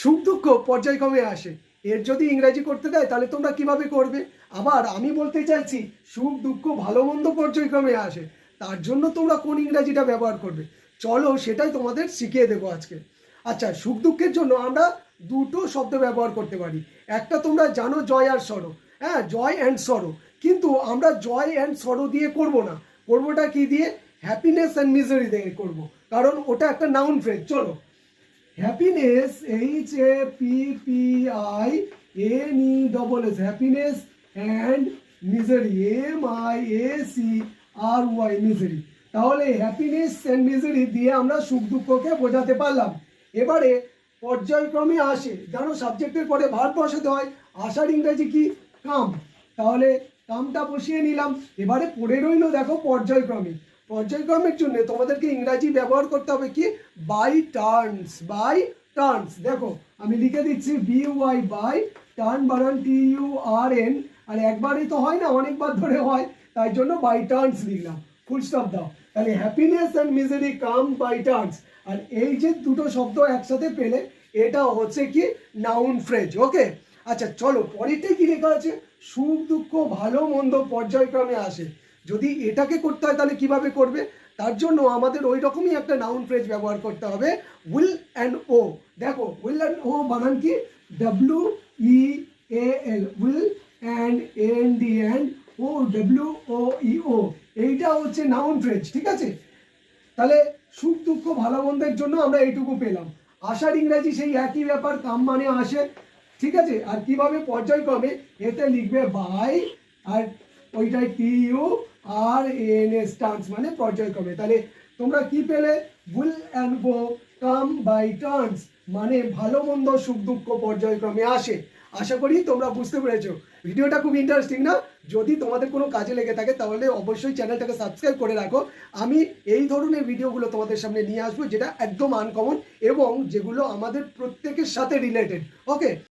সুখ দুঃখ পর্যায়ক্রমে আসে। এর যদি ইংরাজি করতে দেয়, তাহলে তোমরা কীভাবে করবে? আবার আমি বলতে চাইছি, সুখ দুঃখ ভালো মন্দ পর্যায়ক্রমে আসে। তার জন্য তোমরা কোন ইংরাজিটা ব্যবহার করবে? চলো সেটাই তোমাদের শিখিয়ে দেবো আজকে। আচ্ছা সুখ দুঃখের জন্য আমরা দুটো শব্দ ব্যবহার করতে পারি। একটা তোমরা জানো জয় আর সরো। হ্যাঁ জয় অ্যান্ড সরো কিন্তু আমরা জয় অ্যান্ড সরো দিয়ে করব না। করবোটা কি দিয়ে? হ্যাপিনেস অ্যান্ড মিজারি দিয়ে করব। কারণ ওটা একটা নাউন ফ্রেজ চলো। Happiness H A P P I N E double S happiness and misery M I S E R Y misery তাহলে হ্যাপিনেস অ্যান্ড মিজারি দিয়ে আমরা সুখ দুঃখকে বোঝাতে পারলাম। এবারে পর্যায়ক্রমে আসে, জানো সাবজেক্টের পরে ভার বসাতে হয় আসার ইংরেজি কি? কাম। তাহলে কামটা বসিয়ে নিলাম। এবারে পড়ে রইল দেখো পর্যায়ক্রমে। পর্যায়ক্রমের জন্য তোমাদেরকে ইংরাজি ব্যবহার করতে হবে কি? বাই টার্নস বাই টার্নস দেখো, আমি লিখে দিচ্ছি বি ওয়াই বাই টার্ন বানান টি ইউ আর এন আর একবারই তো হয় না, অনেকবার ধরে হয়, তাই জন্য বাই টার্নস লিখলাম। ফুল স্টপ দাও। তাহলে happiness and misery come by turns আর এই যে দুটো শব্দ একসাথে পেলে, এটা হচ্ছে কি? নাউন ফ্রেজ ওকে আচ্ছা চলো পরেরটাই কি লেখা আছে? সুখ, দুঃখ, ভালো, মন্দ পর্যায়ক্রমে আসে। যদি এটাকে করতে হয় তাহলে কীভাবে করবে? তার জন্য আমাদের ওই রকমই একটা নাউন ফ্রেজ ব্যবহার করতে হবে উইল অ্যান্ড ও দেখো উইল অ্যান্ড ও বানান কি? W E A L weal and N D and O W O E ও এইটা হচ্ছে নাউন ফ্রেজ ঠিক আছে? তাহলে সুখ, দুঃখ ভালো মন্দের জন্য আমরা এইটুকু পেলাম। আশার ইংরাজি সেই একই ব্যাপার, কাম মানে আসে, ঠিক আছে? আর কীভাবে পর্যায়ক্রমে এতে লিখবে বাই আর ওইটাই T U R N S turns মানে পর্যায়ক্রমে তাহলে তোমরা কি পেলে? Weal and go come by turns মানে ভালো, মন্দ, সুখ, দুঃখ পর্যায়ক্রমে আসে। আশা করি তোমরা বুঝতে পেরেছ। ভিডিওটা খুব ইন্টারেস্টিং না? যদি তোমাদের কোনো কাজে লেগে থাকে, তাহলে অবশ্যই চ্যানেলটাকে সাবস্ক্রাইব করে রাখো। আমি এই ধরনের ভিডিওগুলো তোমাদের সামনে নিয়ে আসব, যেটা একদম আনকমন এবং যেগুলো আমাদের প্রত্যেকের সাথে রিলেটেড ওকে